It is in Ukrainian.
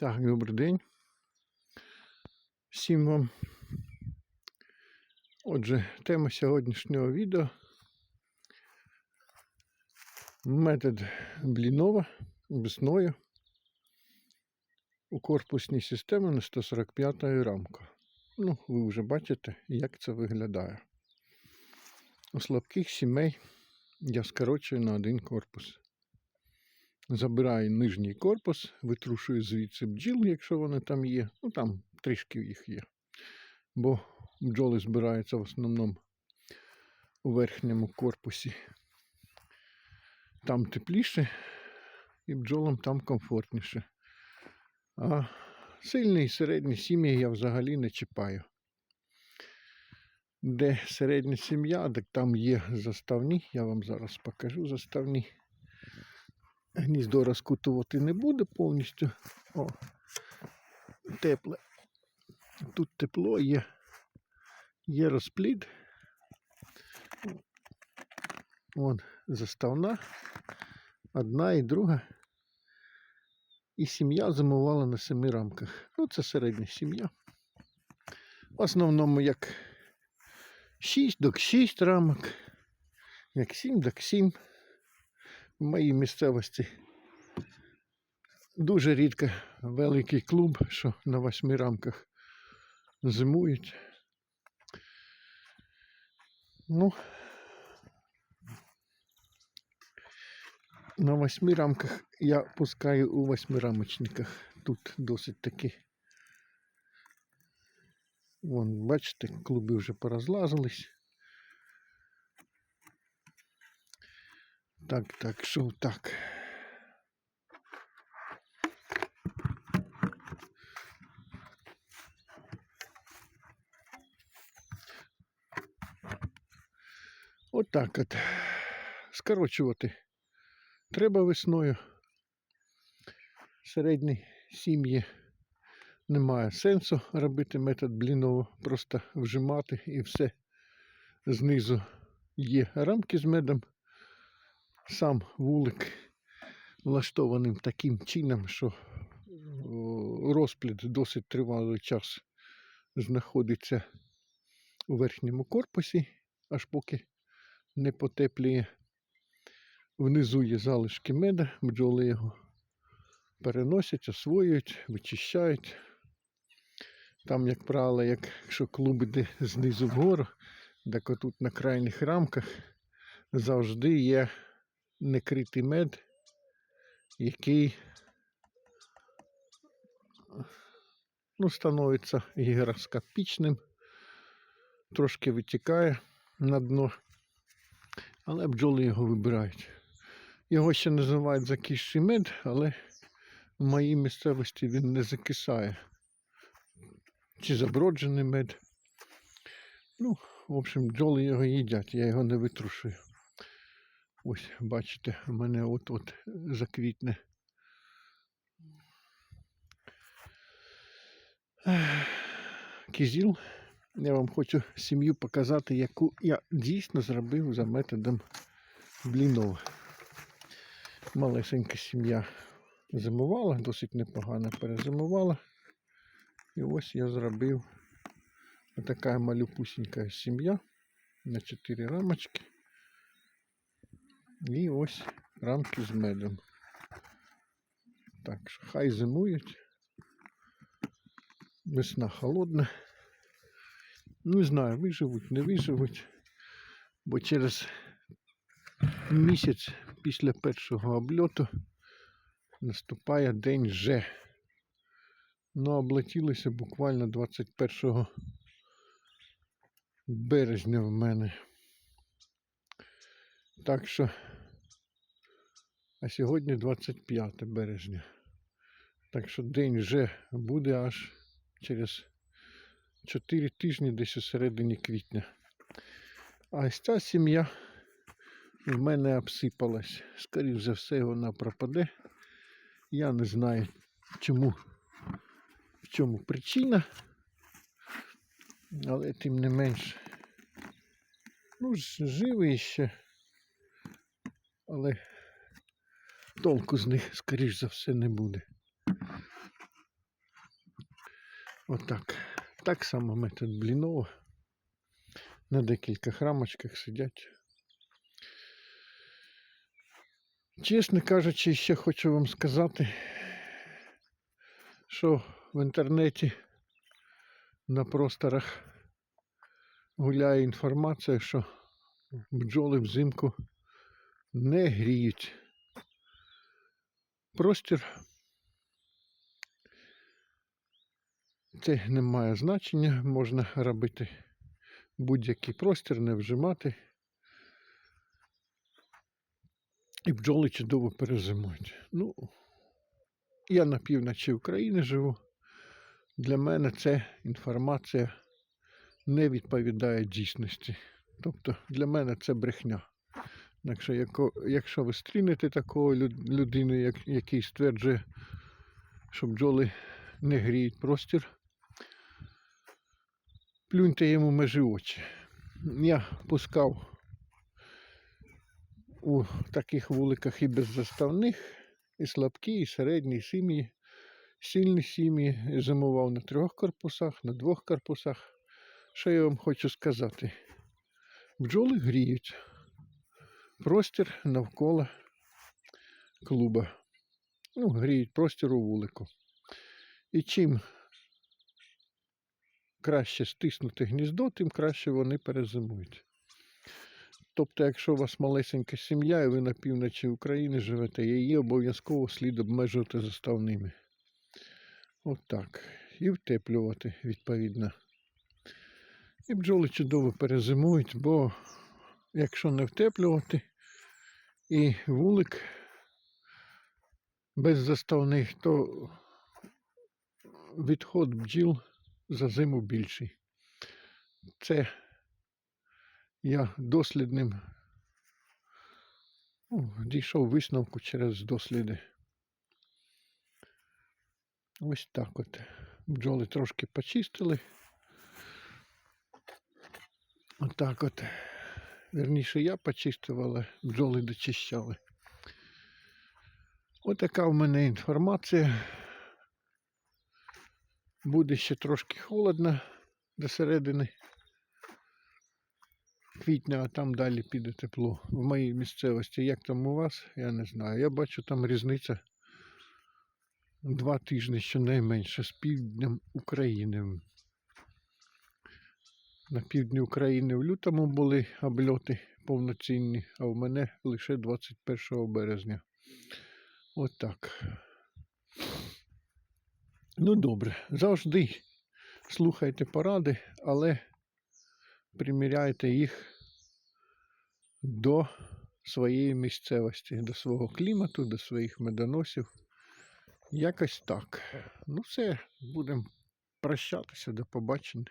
Так, добрий день. Всім вам. Отже, тема сьогоднішнього відео. Метод блінова весною у корпусній системі на 145 рамка. Ну, ви вже бачите, як це виглядає. У слабких сімей я скорочую на один корпус. Забираю нижній корпус, витрушую звідси бджіл, якщо вони там є. Ну там трішки їх є. Бо бджоли збираються в основному у верхньому корпусі. Там тепліше і бджолам там комфортніше. А сильні і середні сім'ї я взагалі не чіпаю. Де середня сім'я, так там є заставні. Я вам зараз покажу заставні. Гніздо розкутувати не буде повністю. О, тепле. Тут тепло є. Є розплід. Вон заставна. Одна і друга. І сім'я зимувала на семи рамках. Ну, це середня сім'я. В основному як 6 до 6 рамок, як 7 до 7 в моїй місцевості дуже рідко великий клуб, що на восьми рамках зимують. Ну, на восьми рамках я пускаю у восьмирамочниках. Тут досить таки. Вон, бачите, клуби вже порозлазились. Так, так, що так. Отак от. Скорочувати треба весною. Середні сім'ї немає сенсу робити метод бліново, просто вжимати і все. Знизу є рамки з медом сам вулик влаштованим таким чином, що розплід досить тривалий час знаходиться у верхньому корпусі, аж поки не потепліє. Внизу є залишки меда, бджоли його переносять, освоюють, вичищають. Там, як правило, якщо клуб іде знизу вгору, так отут на крайніх рамках завжди є некритий мед, який ну, становиться гігроскопічним, трошки витікає на дно, але бджоли його вибирають. Його ще називають закисший мед, але в моїй місцевості він не закисає. Чи заброджений мед. Ну, в общем, бджоли його їдять, я його не витрушую. Ось, бачите, у мене от-от заквітне. Кізіл. Я вам хочу сім'ю показати, яку я дійсно зробив за методом блінова. Малесенька сім'я зимувала, досить непогано перезимувала. І ось я зробив така малюпусенька сім'я на 4 рамочки. І ось рамки з медом. Так що хай зимують. Весна холодна. Не знаю, виживуть, не виживуть. Бо через місяць після першого обльоту наступає день Ж. Ну, облетілося буквально 21 березня в мене. Так що, а сьогодні 25 березня. Так що день вже буде аж через 4 тижні десь у середині квітня. А ось ця сім'я в мене обсипалась. Скоріше за все, вона пропаде. Я не знаю, чому, в чому причина. Але тим не менш, ну, живий ще але толку з них, скоріш за все, не буде. Отак. Так само метод блінова. На декількох рамочках сидять. Чесно кажучи, ще хочу вам сказати, що в інтернеті на просторах гуляє інформація, що бджоли взимку не гріють. Простір це не має значення, можна робити будь-який простір, не вжимати. І бджоли чудово перезимують. Ну, я на півночі України живу. Для мене ця інформація не відповідає дійсності. Тобто для мене це брехня. Якщо, якщо ви стрінете такого люд- людини, як, який стверджує, що бджоли не гріють простір, плюньте йому межі очі. Я пускав у таких вуликах і беззаставних, і слабкі, і середні, сім'ї, сильні сім'ї. Зимував на трьох корпусах, на двох корпусах. Що я вам хочу сказати? Бджоли гріють. Простір навколо клуба. Ну, гріють простір у вулику. І чим краще стиснути гніздо, тим краще вони перезимують. Тобто, якщо у вас малесенька сім'я і ви на півночі України живете, її обов'язково слід обмежувати заставними. Отак. І втеплювати відповідно. І бджоли чудово перезимують, бо якщо не втеплювати і вулик без заставних, то відход бджіл за зиму більший. Це я дослідним ну, дійшов висновку через досліди. Ось так от. Бджоли трошки почистили. Отак от. Вірніше я почистив, але бджоли дочищали. Отака в мене інформація. Буде ще трошки холодно до середини квітня, а там далі піде тепло. В моїй місцевості. Як там у вас, я не знаю. Я бачу там різниця два тижні щонайменше з півднем України. На півдні України в лютому були обльоти повноцінні, а в мене лише 21 березня. Отак. Ну добре, завжди слухайте поради, але приміряйте їх до своєї місцевості, до свого клімату, до своїх медоносів. Якось так. Ну все, будемо прощатися, до побачення.